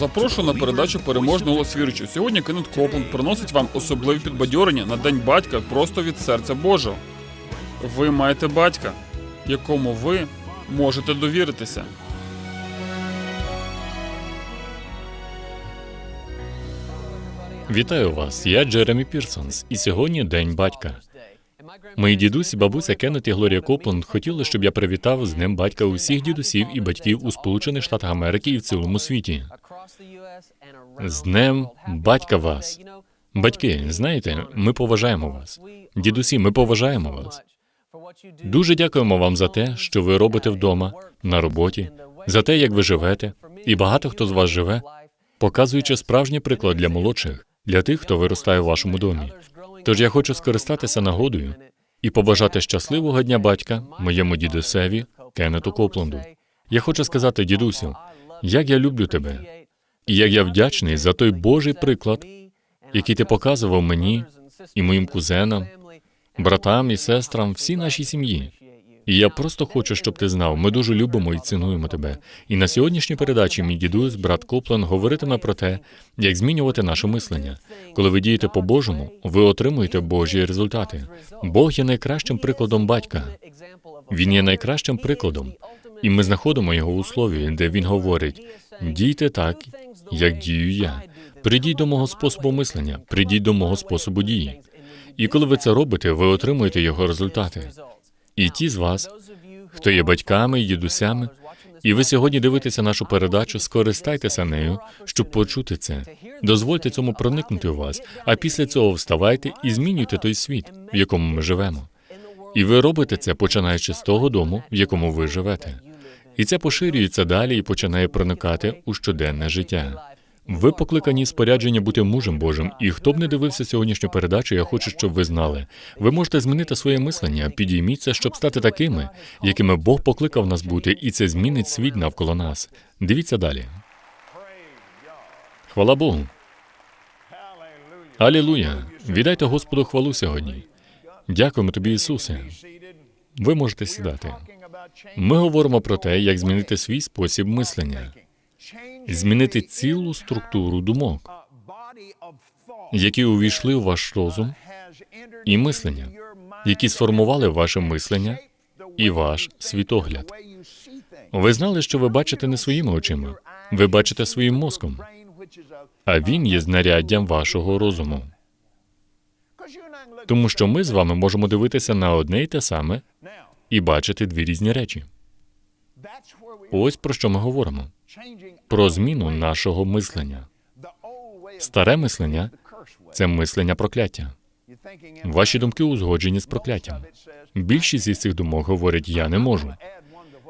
Запрошую на передачу Переможний голос віруючий». Сьогодні Кеннет Копланд приносить вам особливі підбадьорення на День батька просто від серця Божого. Ви маєте батька, якому ви можете довіритися. Вітаю вас, я Джеремі Пірсонс, і сьогодні День батька. Мої дідусь, бабуся Кеннет і Глорія Копланд хотіли, щоб я привітав з Днем батька усіх дідусів і батьків у Сполучених Штатах Америки і в цілому світі. З днем батька вас. Батьки, знаєте, ми поважаємо вас. Дідусі, ми поважаємо вас. Дуже дякуємо вам за те, що ви робите вдома, на роботі, за те, як ви живете, і багато хто з вас живе, показуючи справжній приклад для молодших, для тих, хто виростає в вашому домі. Тож я хочу скористатися нагодою і побажати щасливого дня батька моєму дідусеві Кеннету Копланду. Я хочу сказати, дідусю, як я люблю тебе, і як я вдячний за той Божий приклад, який ти показував мені і моїм кузенам, братам і сестрам, всій нашій сім'ї. І я просто хочу, щоб ти знав, ми дуже любимо і цінуємо тебе. І на сьогоднішній передачі мій дідусь, брат Коплан, говоритиме про те, як змінювати наше мислення. Коли ви дієте по-божому, ви отримуєте Божі результати. Бог є найкращим прикладом батька. Він є найкращим прикладом, і ми знаходимо його у слові, де він говорить: дійте так, як дію я. Придіть до мого способу мислення, придіть до мого способу дії. І коли ви це робите, ви отримуєте його результати. І ті з вас, хто є батьками і дідусями, і ви сьогодні дивитеся нашу передачу, скористайтеся нею, щоб почути це. Дозвольте цьому проникнути у вас, а після цього вставайте і змінюйте той світ, в якому ми живемо. І ви робите це, починаючи з того дому, в якому ви живете. І це поширюється далі і починає проникати у щоденне життя. Ви покликані спорядження бути мужем Божим, і хто б не дивився сьогоднішню передачу, я хочу, щоб ви знали. Ви можете змінити своє мислення, підійміться, щоб стати такими, якими Бог покликав нас бути, і це змінить світ навколо нас. Дивіться далі. Хвала Богу. Алілуя! Віддайте Господу хвалу сьогодні. Дякуємо тобі, Ісусе. Ви можете сідати. Ми говоримо про те, як змінити свій спосіб мислення, змінити цілу структуру думок, які увійшли в ваш розум і мислення, які сформували ваше мислення і ваш світогляд. Ви знали, що ви бачите не своїми очима, ви бачите своїм мозком, а він є знаряддям вашого розуму. Тому що ми з вами можемо дивитися на одне й те саме і бачити дві різні речі. Ось про що ми говоримо: про зміну нашого мислення. Старе мислення це мислення прокляття. Ваші думки узгоджені з прокляттям. Більшість із цих думок говорять я не можу.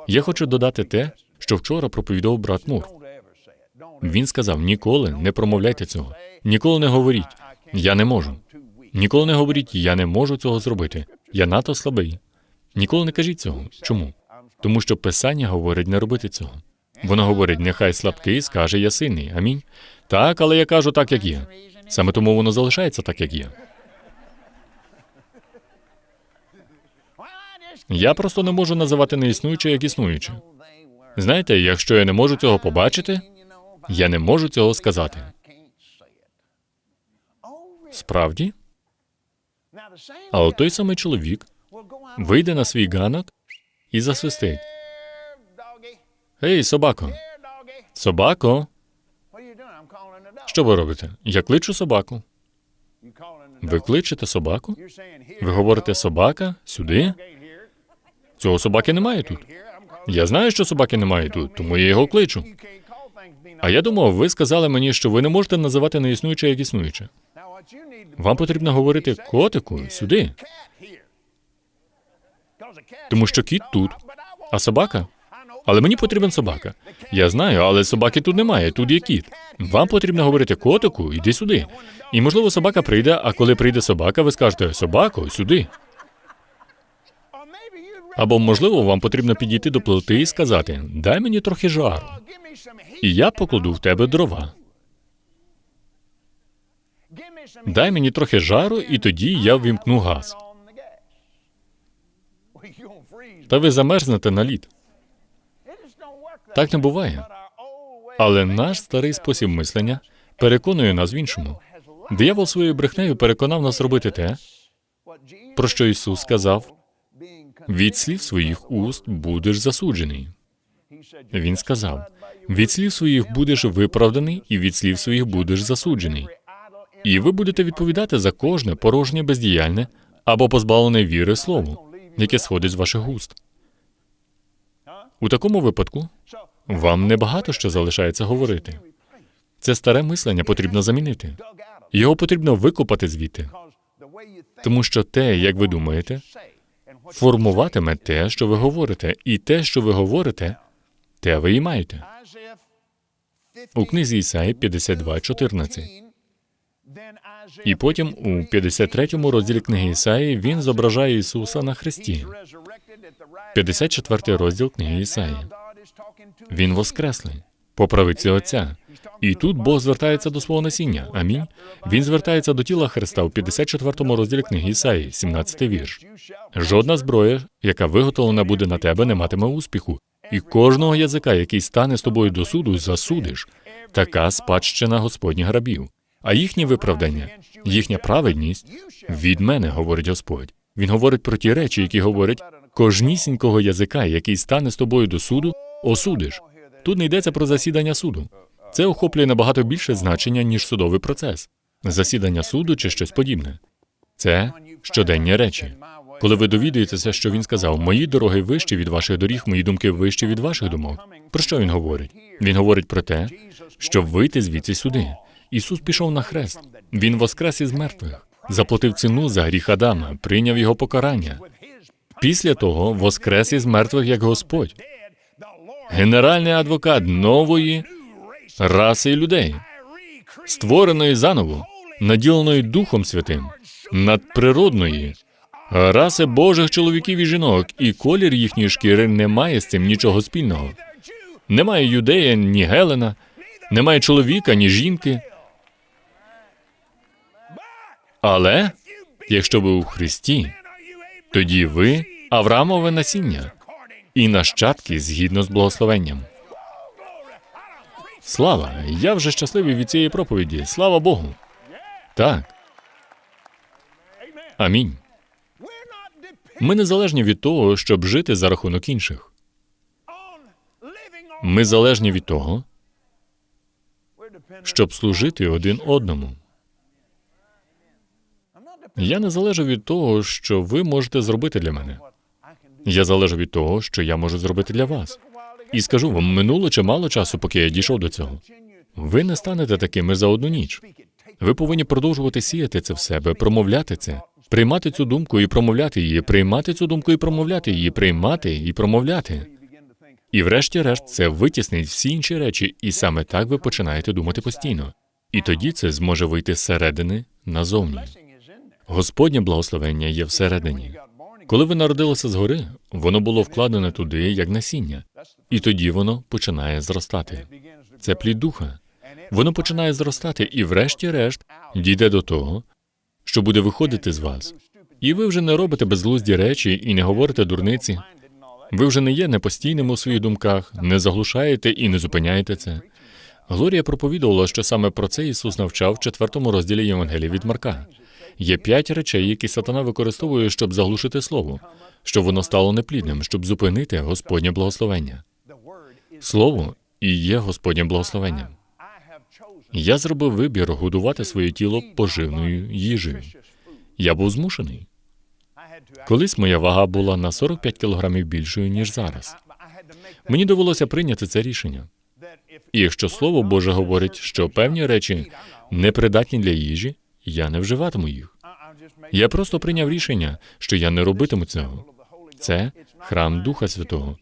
Я хочу додати те, що вчора проповідав брат Мур. Він сказав: ніколи не промовляйте цього, ніколи не говоріть я не можу. Ніколи не говоріть я не можу цього зробити. Я надто слабий. Ніколи не кажіть цього. Чому? Тому що Писання говорить не робити цього. Воно говорить, нехай слабкий скаже я сильний. Амінь. Так, але я кажу так, як є. Саме тому воно залишається так, як є. Я просто не можу називати неіснуюче як існуюче. Знаєте, якщо я не можу цього побачити, я не можу цього сказати. Справді, але той самий чоловік вийде на свій ганок і засвистить. Гей, собако, собако, що ви робите? Я кличу собаку. Ви кличете собаку? Ви говорите собака сюди? Цього собаки немає тут. Я знаю, що собаки немає тут, тому я його кличу. А я думав, ви сказали мені, що ви не можете називати неіснуюче як існуюче. Вам потрібно говорити котику сюди, тому що кіт тут, а собака. Але мені потрібен собака. Я знаю, але собаки тут немає. Тут є кіт. Вам потрібно говорити котику, іди сюди. І можливо собака прийде, а коли прийде собака, ви скажете собако, сюди. Або можливо, вам потрібно підійти до плити і сказати Дай мені трохи жару, і я покладу в тебе дрова. Дай мені трохи жару, і тоді я ввімкну газ. Та ви замерзнете на лід. Так не буває. Але наш старий спосіб мислення переконує нас в іншому. Диявол своєю брехнею переконав нас робити те, про що Ісус сказав: від слів своїх уст будеш засуджений. Він сказав: від слів своїх будеш виправданий, і від слів своїх будеш засуджений. І ви будете відповідати за кожне порожнє бездіяльне або позбавлене віри слово, яке сходить з ваших уст. У такому випадку вам небагато що залишається говорити. Це старе мислення потрібно замінити. Його потрібно викопати звідти, тому що те, як ви думаєте, формуватиме те, що ви говорите, і те, що ви говорите, те ви і маєте. У книзі Ісаї 52.14. І потім у 53 розділі книги Ісаї він зображає Ісуса на хресті. 54 розділ книги Ісаї. Він воскреслий по правиці Отця. І тут Бог звертається до свого насіння. Амінь. Він звертається до тіла Христа у 54 розділі книги Ісаї, 17 вірш. Жодна зброя, яка виготовлена буде на тебе, не матиме успіху. І кожного язика, який стане з тобою до суду, засудиш. Така спадщина Господніх грабів. А їхнє виправдання, їхня праведність від мене, говорить Господь. Він говорить про ті речі, які говорять кожнісінького язика, який стане з тобою до суду, осудиш. Тут не йдеться про засідання суду. Це охоплює набагато більше значення, ніж судовий процес, засідання суду чи щось подібне. Це щоденні речі. Коли ви довідаєтеся, що він сказав, мої дороги вищі від ваших доріг, мої думки вищі від ваших думок. Про що він говорить? Він говорить про те, щоб вийти звідси сюди. Ісус пішов на хрест. Він воскрес із мертвих, заплатив ціну за гріх Адама, прийняв його покарання. Після того воскрес із мертвих як Господь, генеральний адвокат нової раси людей, створеної заново, наділеної Духом Святим, надприродної, раси Божих чоловіків і жінок, і колір їхньої шкіри не має з цим нічого спільного. Немає юдея, ні Гелена, немає чоловіка, ні жінки. Але якщо ви у Христі, тоді ви Авраамове насіння і нащадки згідно з благословенням. Слава! Я вже щасливий від цієї проповіді. Слава Богу. Так. Амінь. Ми не залежні від того, щоб жити за рахунок інших. Ми залежні від того, щоб служити один одному. Я не залежу від того, що ви можете зробити для мене. Я залежу від того, що я можу зробити для вас. І скажу вам, минуло чимало часу, поки я дійшов до цього. Ви не станете такими за одну ніч. Ви повинні продовжувати сіяти це в себе, промовляти це, приймати цю думку і промовляти її, приймати цю думку і промовляти її, приймати і промовляти. І врешті-решт це витіснить всі інші речі, і саме так ви починаєте думати постійно. І тоді це зможе вийти зсередини назовні. Господнє благословення є всередині. Коли ви народилися згори, воно було вкладене туди, як насіння, і тоді воно починає зростати. Це плід духа. Воно починає зростати, і, врешті-решт, дійде до того, що буде виходити з вас. І ви вже не робите безглузді речі і не говорите дурниці. Ви вже не є непостійним у своїх думках, не заглушаєте і не зупиняєте це. Глорія проповідувала, що саме про це Ісус навчав в четвертому розділі Євангелія від Марка. Є п'ять речей, які сатана використовує, щоб заглушити слово, щоб воно стало неплідним, щоб зупинити Господнє благословення. Слово і є Господнє благословенням. Я зробив вибір годувати своє тіло поживною їжею. Я був змушений. Колись моя вага була на 45 кілограмів більшою, ніж зараз. Мені довелося прийняти це рішення. І якщо Слово Боже говорить, що певні речі непридатні для їжі, я не вживатиму їх. Я просто прийняв рішення, що я не робитиму цього. Це храм Духа Святого.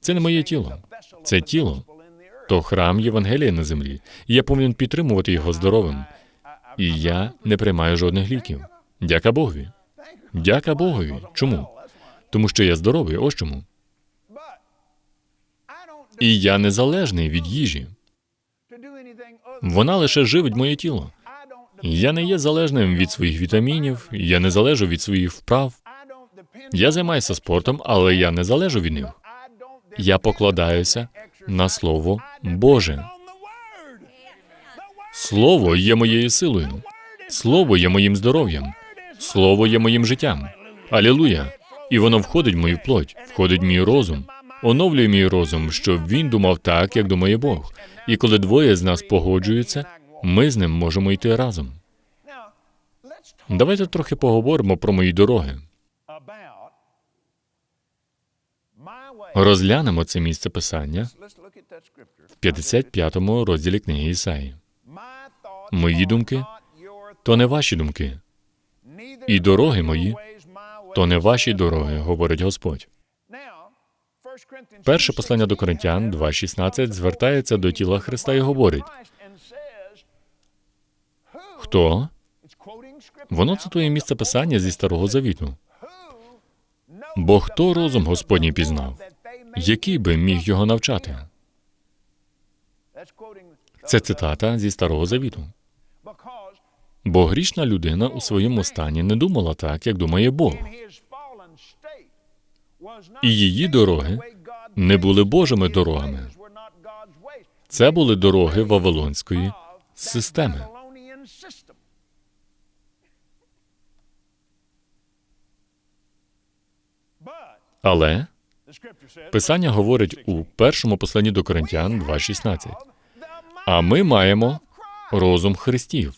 Це не моє тіло. Це тіло то храм Євангелія на землі. І я повинен підтримувати його здоровим. І я не приймаю жодних ліків. Дяка Богові. Дяка Богові. Чому? Тому що я здоровий, ось чому. І я незалежний від їжі. Вона лише живить моє тіло. Я не є залежним від своїх вітамінів, я не залежу від своїх вправ. Я займаюся спортом, але я не залежу від них. Я покладаюся на Слово Боже. Слово є моєю силою. Слово є моїм здоров'ям. Слово є моїм життям. Алілуя! І воно входить в мою плоть, входить в мій розум, оновлює мій розум, щоб він думав так, як думає Бог. І коли двоє з нас погоджуються, ми з ним можемо йти разом. Давайте трохи поговоримо про мої дороги. Розглянемо це місце писання в 55-му розділі книги Ісаї. Мої думки То не ваші думки, і дороги мої то не ваші дороги, говорить Господь. Перше послання до Коринтян 2.16 звертається до тіла Христа і говорить: Хто? Воно цитує місце писання зі Старого Завіту. Бо хто розум Господній пізнав? Який би міг його навчати? Це цитата зі Старого Завіту. Бо грішна людина у своєму стані не думала так, як думає Бог. І її дороги Не були Божими дорогами. Це були дороги Вавилонської системи. Але Писання говорить у першому посланні до Коринтян 2.16. А ми маємо розум Христів.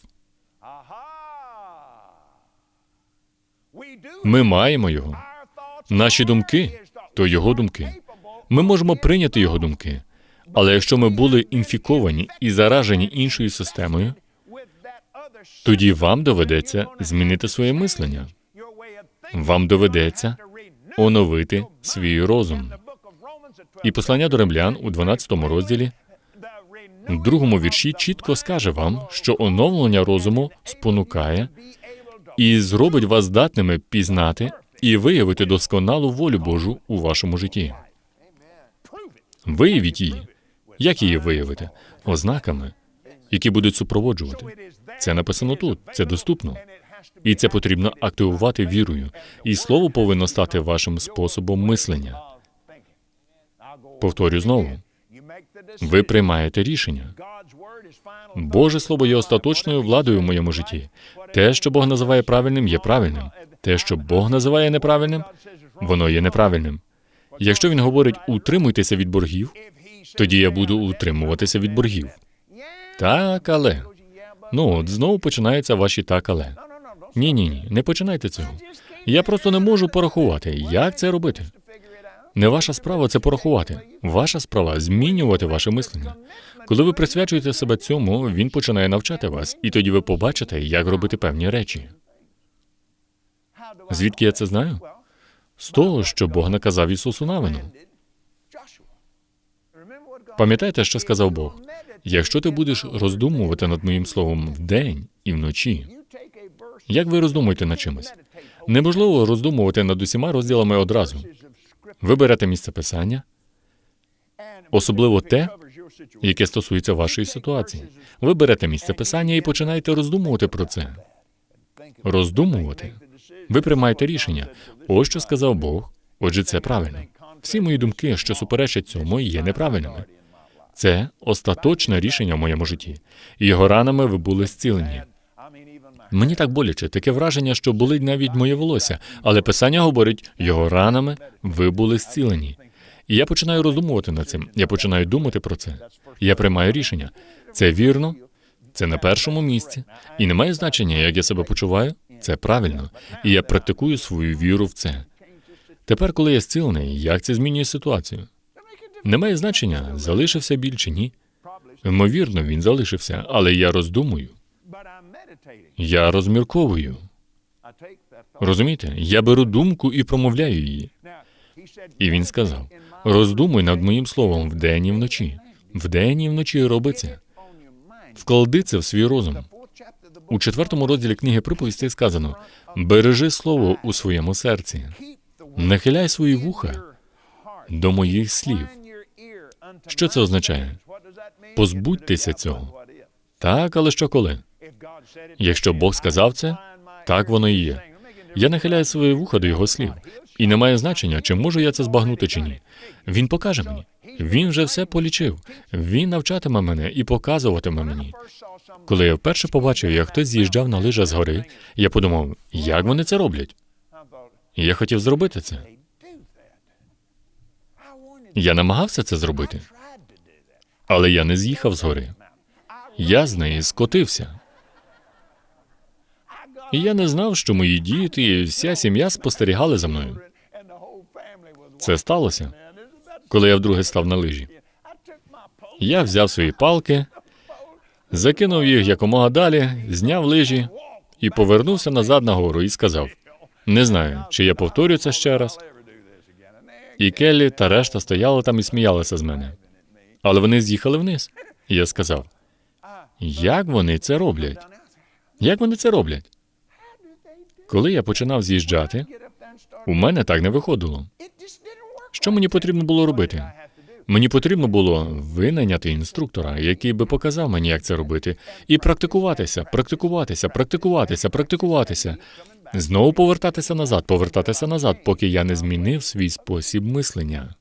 Ми маємо його. Наші думки то його думки. Ми можемо прийняти його думки. Але якщо ми були інфіковані і заражені іншою системою, тоді вам доведеться змінити своє мислення. Вам доведеться оновити свій розум. І послання до римлян у 12 розділі, другому вірші, чітко скаже вам, що оновлення розуму спонукає і зробить вас здатними пізнати і виявити досконалу волю Божу у вашому житті. Виявіть її. Як її виявити? Ознаками, які будуть супроводжувати. Це написано тут, це доступно. І це потрібно активувати вірою. І слово повинно стати вашим способом мислення. Повторю знову: ви приймаєте рішення. Боже Слово є остаточною владою в моєму житті. Те, що Бог називає правильним, є правильним. Те, що Бог називає неправильним, воно є неправильним. Якщо він говорить утримуйтеся від боргів, тоді я буду утримуватися від боргів. Так, але ну от знову починаються ваші так, але ні, ні, ні, не починайте цього. Я просто не можу порахувати, як це робити. Не ваша справа це порахувати. Ваша справа змінювати ваше мислення. Коли ви присвячуєте себе цьому, він починає навчати вас, і тоді ви побачите, як робити певні речі. Звідки я це знаю? З того, що Бог наказав Ісусу Навину. Пам'ятаєте, що сказав Бог? Якщо ти будеш роздумувати над моїм словом вдень і вночі, як ви роздумуєте над чимось? Неможливо роздумувати над усіма розділами одразу. Ви берете місце писання, особливо те, яке стосується вашої ситуації. Ви берете місце писання і починаєте роздумувати про це. Роздумувати. Ви приймаєте рішення. Ось що сказав Бог. Отже, це правильно. Всі мої думки, що суперечать цьому, є неправильними. Це остаточне рішення в моєму житті. Його ранами ви були зцілені. Мені так боляче, таке враження, що болить навіть моє волосся, але писання говорить, його ранами ви були зцілені. І я починаю роздумувати над цим. Я починаю думати про це. Я приймаю рішення. Це вірно, це на першому місці, і не має значення, як я себе почуваю. Це правильно, і я практикую свою віру в це. Тепер, коли я зцілений, як це змінює ситуацію? Немає значення, залишився біль чи ні. Ймовірно, він залишився, але я роздумую, я розмірковую. Розумієте? Я беру думку і промовляю її. І він сказав: роздумуй над моїм словом вдень і вночі. Вдень і вночі роби це. Вклади це в свій розум. У четвертому розділі книги приповісті сказано: бережи слово у своєму серці, нахиляй свої вуха до моїх слів. Що це означає? Позбудьтеся цього. Так, але що коли? Якщо Бог сказав це, так воно і є. Я нахиляю своє вуха до його слів, і немає значення, чи можу я це збагнути чи ні. Він покаже мені. Він вже все полічив. Він навчатиме мене і показуватиме мені. Коли я вперше побачив, як хтось з'їжджав на лижах з гори, я подумав, як вони це роблять? Я хотів зробити це. Я намагався це зробити, але я не з'їхав з гори. Я з неї скотився. І я не знав, що мої діти і вся сім'я спостерігали за мною. Це сталося, коли я вдруге став на лижі. Я взяв свої палки, закинув їх якомога далі, зняв лижі і повернувся назад на гору і сказав: не знаю, чи я повторю це ще раз. І Келлі та решта стояли там і сміялися з мене. Але вони з'їхали вниз. І я сказав: як вони це роблять? Як вони це роблять? Коли я починав з'їжджати, у мене так не виходило. Що мені потрібно було робити? Мені потрібно було винайняти інструктора, який би показав мені, як це робити, і практикуватися, практикуватися, практикуватися, практикуватися, знову повертатися назад, повертатися назад, поки я не змінив свій спосіб мислення.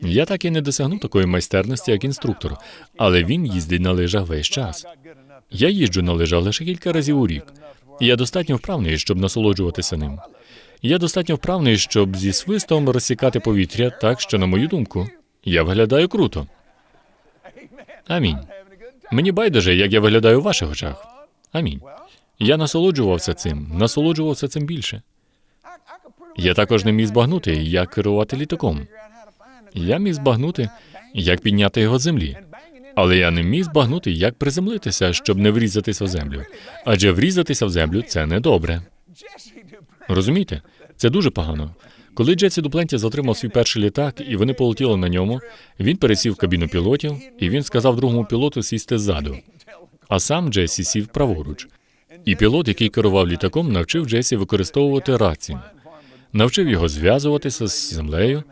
Я так і не досягнув такої майстерності, як інструктор, але він їздить на лижах весь час. Я їжджу на лижах лише кілька разів у рік. Я достатньо вправний, щоб насолоджуватися ним. Я достатньо вправний, щоб зі свистом розсікати повітря так, що, на мою думку, я виглядаю круто. Амінь. Мені байдуже, як я виглядаю у ваших очах. Амінь. Я насолоджувався цим, насолоджувався цим більше. Я також не міг збагнути, як керувати літаком. Я міг збагнути, як підняти його з землі. Але я не міг збагнути, як приземлитися, щоб не врізатися в землю. Адже врізатися в землю це недобре. Розумієте? Це дуже погано. Коли Джесі Дупленті затримав свій перший літак, і вони полетіли на ньому, він пересів в кабіну пілотів, і він сказав другому пілоту сісти ззаду. А сам Джесі сів праворуч. І пілот, який керував літаком, навчив Джесі використовувати рацію. Навчив його зв'язуватися з землею,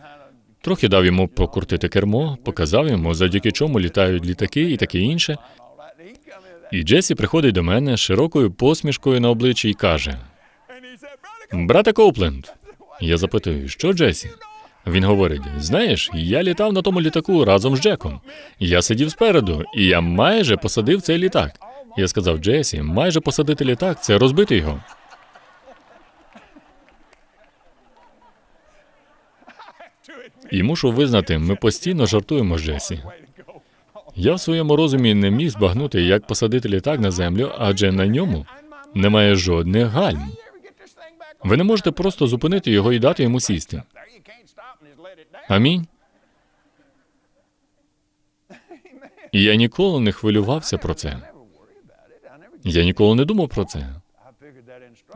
трохи дав йому покрутити кермо, показав йому, завдяки чому літають літаки і таке інше. І Джесі приходить до мене з широкою посмішкою на обличчі і каже: Брате Коупленд. Я запитую, що Джесі? Він говорить: знаєш, я літав на тому літаку разом з Джеком. Я сидів спереду, і я майже посадив цей літак. Я сказав Джесі, майже посадити літак це розбити його. І мушу визнати, ми постійно жартуємо з Джесі. Я в своєму розумі не міг збагнути, як посадити літак на землю, адже на ньому немає жодних гальм. Ви не можете просто зупинити його і дати йому сісти. Амінь. Я ніколи не хвилювався про це. Я ніколи не думав про це.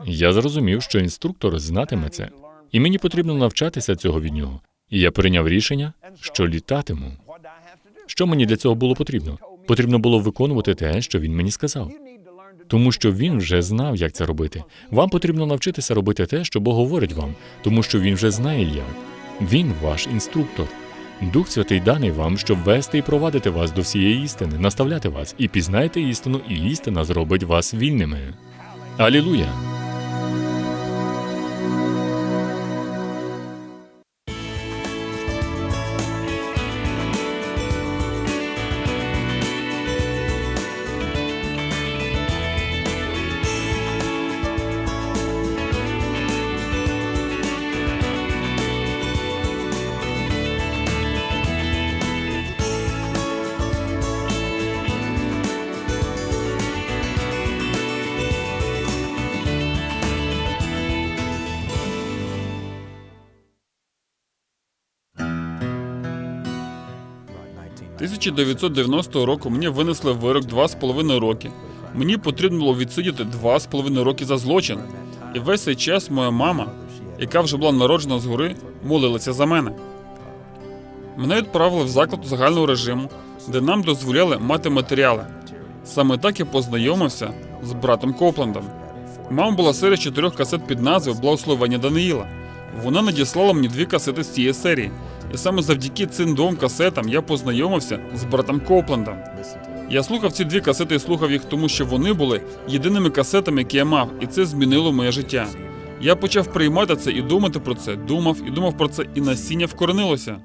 Я зрозумів, що інструктор знатиме це, і мені потрібно навчатися цього від нього. І я прийняв рішення, що літатиму. Що мені для цього було потрібно? Потрібно було виконувати те, що він мені сказав. Тому що він вже знав, як це робити. Вам потрібно навчитися робити те, що Бог говорить вам, тому що він вже знає як. Він ваш інструктор. Дух Святий даний вам, щоб вести і провадити вас до всієї істини, наставляти вас, і пізнайте істину, і істина зробить вас вільними. Алілуя! – 1990 року мені винесли вирок 2,5 роки. Мені потрібно було відсидіти 2,5 роки за злочин. І весь цей час моя мама, яка вже була народжена згори, молилася за мене. Мене відправили в заклад загального режиму, де нам дозволяли мати матеріали. Саме так я познайомився з братом Коплендом. Мама була серія чотирьох касет під назвою Благословення Даниїла. Вона надіслала мені дві касети з цієї серії. І саме завдяки цим двом касетам я познайомився з братом Коплендом. Я слухав ці дві касети і слухав їх, тому що вони були єдиними касетами, які я мав, і це змінило моє життя. Я почав приймати це і думати про це, думав і думав про це, і насіння вкоренилося.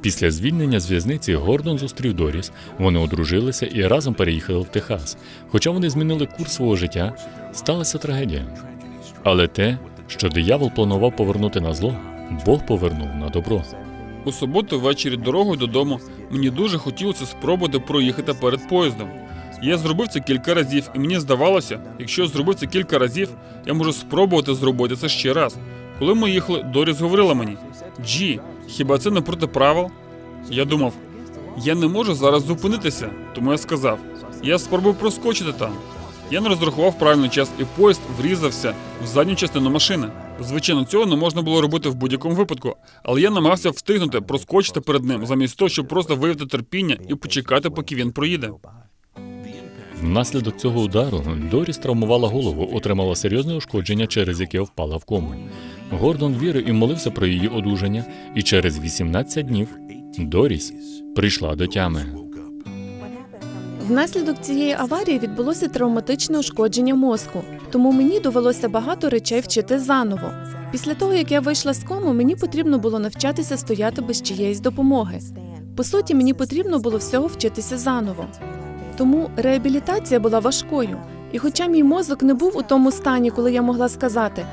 Після звільнення з в'язниці Гордон зустрів Доріс. Вони одружилися і разом переїхали в Техас. Хоча вони змінили курс свого життя, сталася трагедія. Але те, що диявол планував повернути на зло, Бог повернув на добро. У суботу ввечері дорогою додому мені дуже хотілося спробувати проїхати перед поїздом. Я зробив це кілька разів, і мені здавалося, якщо я зробив це кілька разів, я можу спробувати зробити це ще раз. Коли ми їхали, Доріс говорила мені: Джі, хіба це не проти правил? Я думав, я не можу зараз зупинитися, тому я сказав: я спробую проскочити там. Я не розрахував правильний час, і поїзд врізався в задню частину машини. Звичайно, цього не можна було робити в будь-якому випадку, але я намагався встигнути проскочити перед ним, замість того, щоб просто виявити терпіння і почекати, поки він проїде. Внаслідок цього удару Доріс травмувала голову, отримала серйозне ушкодження, через яке впала в кому. Гордон вірив і молився про її одужання, і через 18 днів Доріс прийшла до тями. Внаслідок цієї аварії відбулося травматичне ушкодження мозку, тому мені довелося багато речей вчити заново. Після того, як я вийшла з кому, мені потрібно було навчатися стояти без чиєїсь допомоги. По суті, мені потрібно було всього вчитися заново. Тому реабілітація була важкою. І хоча мій мозок не був у тому стані, коли я могла сказати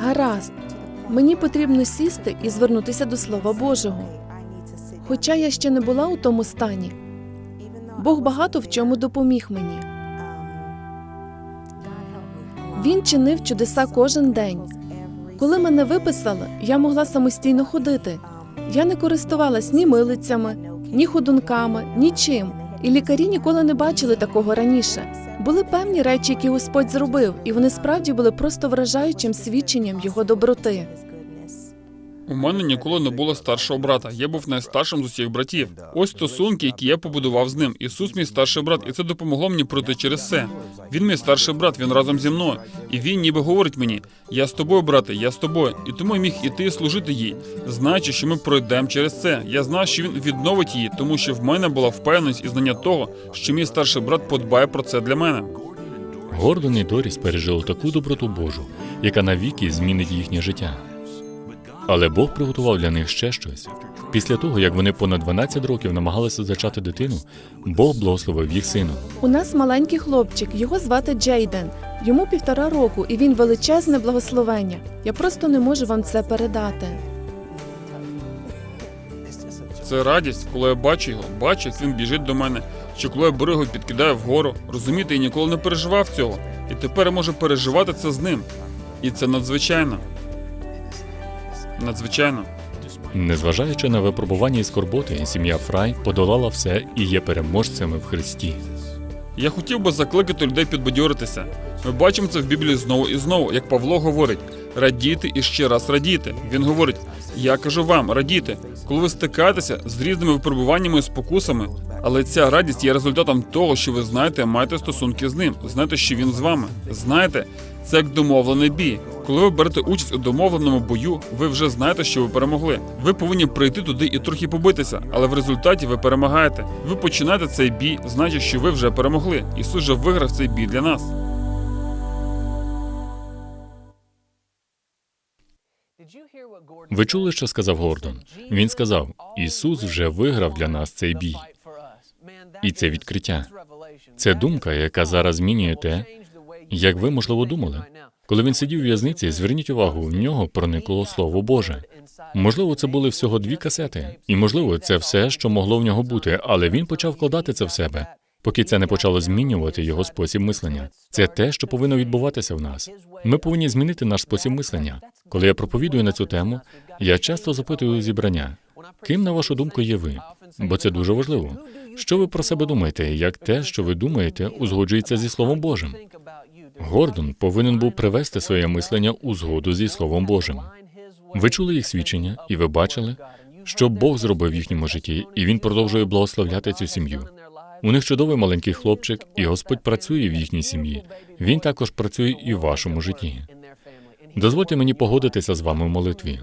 гаразд, мені потрібно сісти і звернутися до Слова Божого. Хоча я ще не була у тому стані, Бог багато в чому допоміг мені. Він чинив чудеса кожен день. Коли мене виписали, я могла самостійно ходити. Я не користувалась ні милицями, ні ходунками, нічим. І лікарі ніколи не бачили такого раніше. Були певні речі, які Господь зробив, і вони справді були просто вражаючим свідченням його доброти. У мене ніколи не було старшого брата. Я був найстаршим з усіх братів. Ось стосунки, які я побудував з ним. Ісус мій старший брат, і це допомогло мені пройти через це. Він мій старший брат, він разом зі мною. І він ніби говорить мені: Я з тобою, брате, я з тобою. І тому я міг іти і служити їй, знаючи, що ми пройдемо через це. Я знав, що він відновить її, тому що в мене була впевненість і знання того, що мій старший брат подбає про це для мене. Гордон і Доріс пережили таку доброту Божу, яка навіки змінить їхнє життя. Але Бог приготував для них ще щось. Після того, як вони понад 12 років намагалися зачати дитину, Бог благословив їх сином. У нас маленький хлопчик, його звати Джейден. Йому півтора року, і він величезне благословення. Я просто не можу вам це передати. Це радість, коли я бачу його, бачу, як він біжить до мене, чи коли я беру його підкидаю вгору. Розумієте, я ніколи не переживав цього. І тепер я можу переживати це з ним. І це надзвичайно. Надзвичайно. Незважаючи на випробування і скорботи, сім'я Фрай подолала все і є переможцями в Христі. Я хотів би закликати людей підбадьоритися. Ми бачимо це в Біблії знову і знову, як Павло говорить: радіти і ще раз радіти. Він говорить: Я кажу вам, радіти, коли ви стикаєтеся з різними випробуваннями і спокусами, але ця радість є результатом того, що ви знаєте, маєте стосунки з ним, знаєте, що він з вами. Знаєте, це як домовлений бій. Коли ви берете участь у домовленому бою, ви вже знаєте, що ви перемогли. Ви повинні прийти туди і трохи побитися, але в результаті ви перемагаєте. Ви починаєте цей бій, значить, що ви вже перемогли. Ісус вже виграв цей бій для нас. Ви чули, що сказав Гордон? Він сказав: Ісус вже виграв для нас цей бій. І це відкриття. Це думка, яка зараз змінює те, як ви, можливо, думали. Коли він сидів у в'язниці, зверніть увагу, в нього проникло Слово Боже. Можливо, це були всього дві касети, і можливо, це все, що могло в нього бути, але він почав вкладати це в себе, поки це не почало змінювати його спосіб мислення. Це те, що повинно відбуватися в нас. Ми повинні змінити наш спосіб мислення. Коли я проповідую на цю тему, я часто запитую зібрання, ким, на вашу думку, є ви? Бо це дуже важливо. Що ви про себе думаєте, як те, що ви думаєте, узгоджується зі Словом Божим? Гордон повинен був привести своє мислення у згоду зі Словом Божим. Ви чули їх свідчення, і ви бачили, що Бог зробив в їхньому житті, і він продовжує благословляти цю сім'ю. У них чудовий маленький хлопчик, і Господь працює в їхній сім'ї. Він також працює і в вашому житті. Дозвольте мені погодитися з вами в молитві.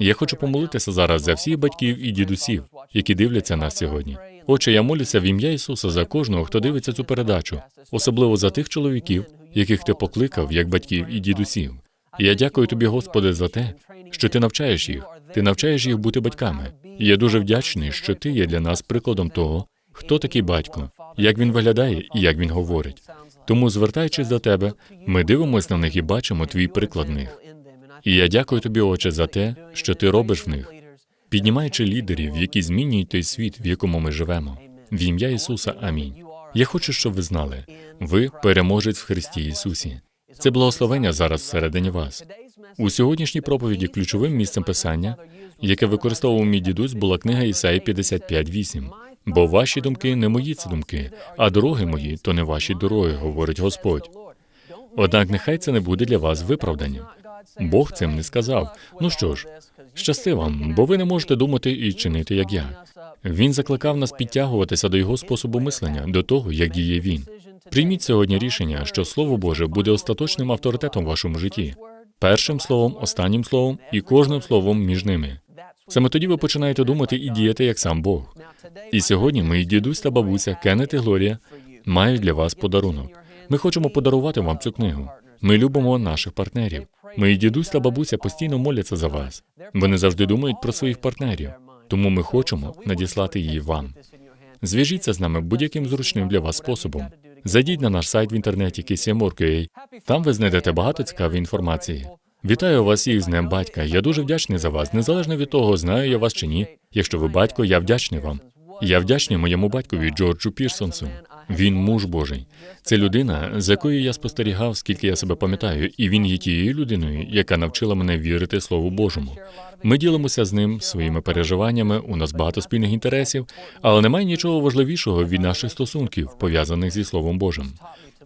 Я хочу помолитися зараз за всіх батьків і дідусів, які дивляться нас сьогодні. Отче, я молюся в ім'я Ісуса за кожного, хто дивиться цю передачу, особливо за тих чоловіків, яких ти покликав як батьків і дідусів. Я дякую тобі, Господи, за те, що ти навчаєш їх. Ти навчаєш їх бути батьками. Я дуже вдячний, що ти є для нас прикладом того, хто такий батько, як він виглядає і як він говорить. Тому, звертаючись до тебе, ми дивимося на них і бачимо твій приклад в них. І я дякую тобі, Отче, за те, що ти робиш в них, піднімаючи лідерів, які змінюють той світ, в якому ми живемо. В ім'я Ісуса. Амінь. Я хочу, щоб ви знали, ви переможець в Христі Ісусі. Це благословення зараз всередині вас. У сьогоднішній проповіді ключовим місцем писання, яке використовував мій дідусь, була книга Ісаї 55.8. Бо ваші думки не мої це думки, а дороги мої то не ваші дороги, говорить Господь. Однак нехай це не буде для вас виправданням. Бог цим не сказав. Ну що ж, щасти вам, бо ви не можете думати і чинити, як я. Він закликав нас підтягуватися до його способу мислення, до того, як діє він. Прийміть сьогодні рішення, що Слово Боже буде остаточним авторитетом в вашому житті, першим словом, останнім словом і кожним словом між ними. Саме тоді ви починаєте думати і діяти як сам Бог. І сьогодні мої дідусь та бабуся Кеннет і Глорія мають для вас подарунок. Ми хочемо подарувати вам цю книгу. Ми любимо наших партнерів. Мої дідусь та бабуся постійно моляться за вас. Вони завжди думають про своїх партнерів. Тому ми хочемо надіслати її вам. Зв'яжіться з нами будь-яким зручним для вас способом. Зайдіть на наш сайт в інтернеті KCM.org.ua. Там ви знайдете багато цікавої інформації. Вітаю вас із Днем батька. Я дуже вдячний за вас, незалежно від того, знаю я вас чи ні. Якщо ви батько, я вдячний вам. Я вдячний моєму батькові Джорджу Пірсонсу. Він муж Божий. Це людина, з якою я спостерігав, скільки я себе пам'ятаю, і він є тією людиною, яка навчила мене вірити Слову Божому. Ми ділимося з ним своїми переживаннями. У нас багато спільних інтересів, але немає нічого важливішого від наших стосунків, пов'язаних зі Словом Божим.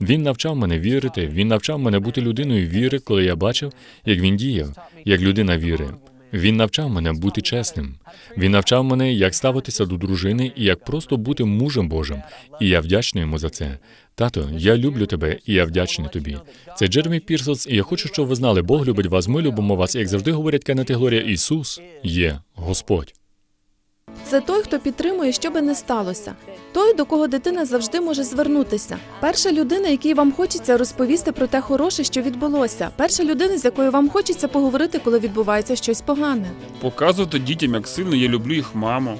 Він навчав мене вірити. Він навчав мене бути людиною віри, коли я бачив, як він діяв, як людина віри. Він навчав мене бути чесним. Він навчав мене, як ставитися до дружини і як просто бути мужем Божим. І я вдячний йому за це. Тато, я люблю тебе, і я вдячний тобі. Це Джеремі Пірсоц, і я хочу, щоб ви знали, Бог любить вас. Ми любимо вас. І як завжди говорять Кеннет і Глорія, Ісус є Господь. Це той, хто підтримує, що би не сталося. Той, до кого дитина завжди може звернутися. Перша людина, якій вам хочеться розповісти про те хороше, що відбулося. Перша людина, з якою вам хочеться поговорити, коли відбувається щось погане. Показувати дітям, як сильно я люблю їх маму,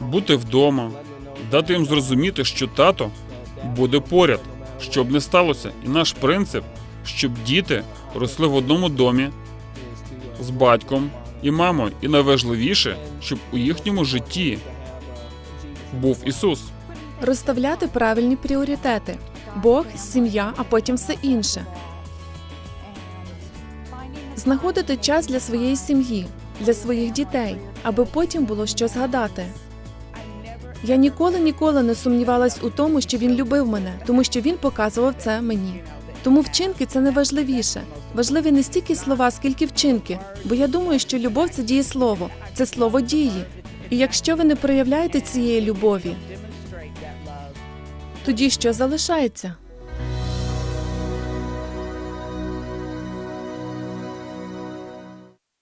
бути вдома, дати їм зрозуміти, що тато буде поряд, щоб не сталося. І наш принцип, щоб діти росли в одному домі з батьком і мамою. І найважливіше, щоб у їхньому житті був Ісус. Розставляти правильні пріоритети: Бог, сім'я, а потім все інше. Знаходити час для своєї сім'ї, для своїх дітей, аби потім було що згадати. Я ніколи ніколи не сумнівалась у тому, що він любив мене, тому що він показував це мені. Тому вчинки це не важливіше. Важливі не стільки слова, скільки вчинки. Бо я думаю, що любов це дієслово, це слово дії. І якщо ви не проявляєте цієї любові, тоді що залишається?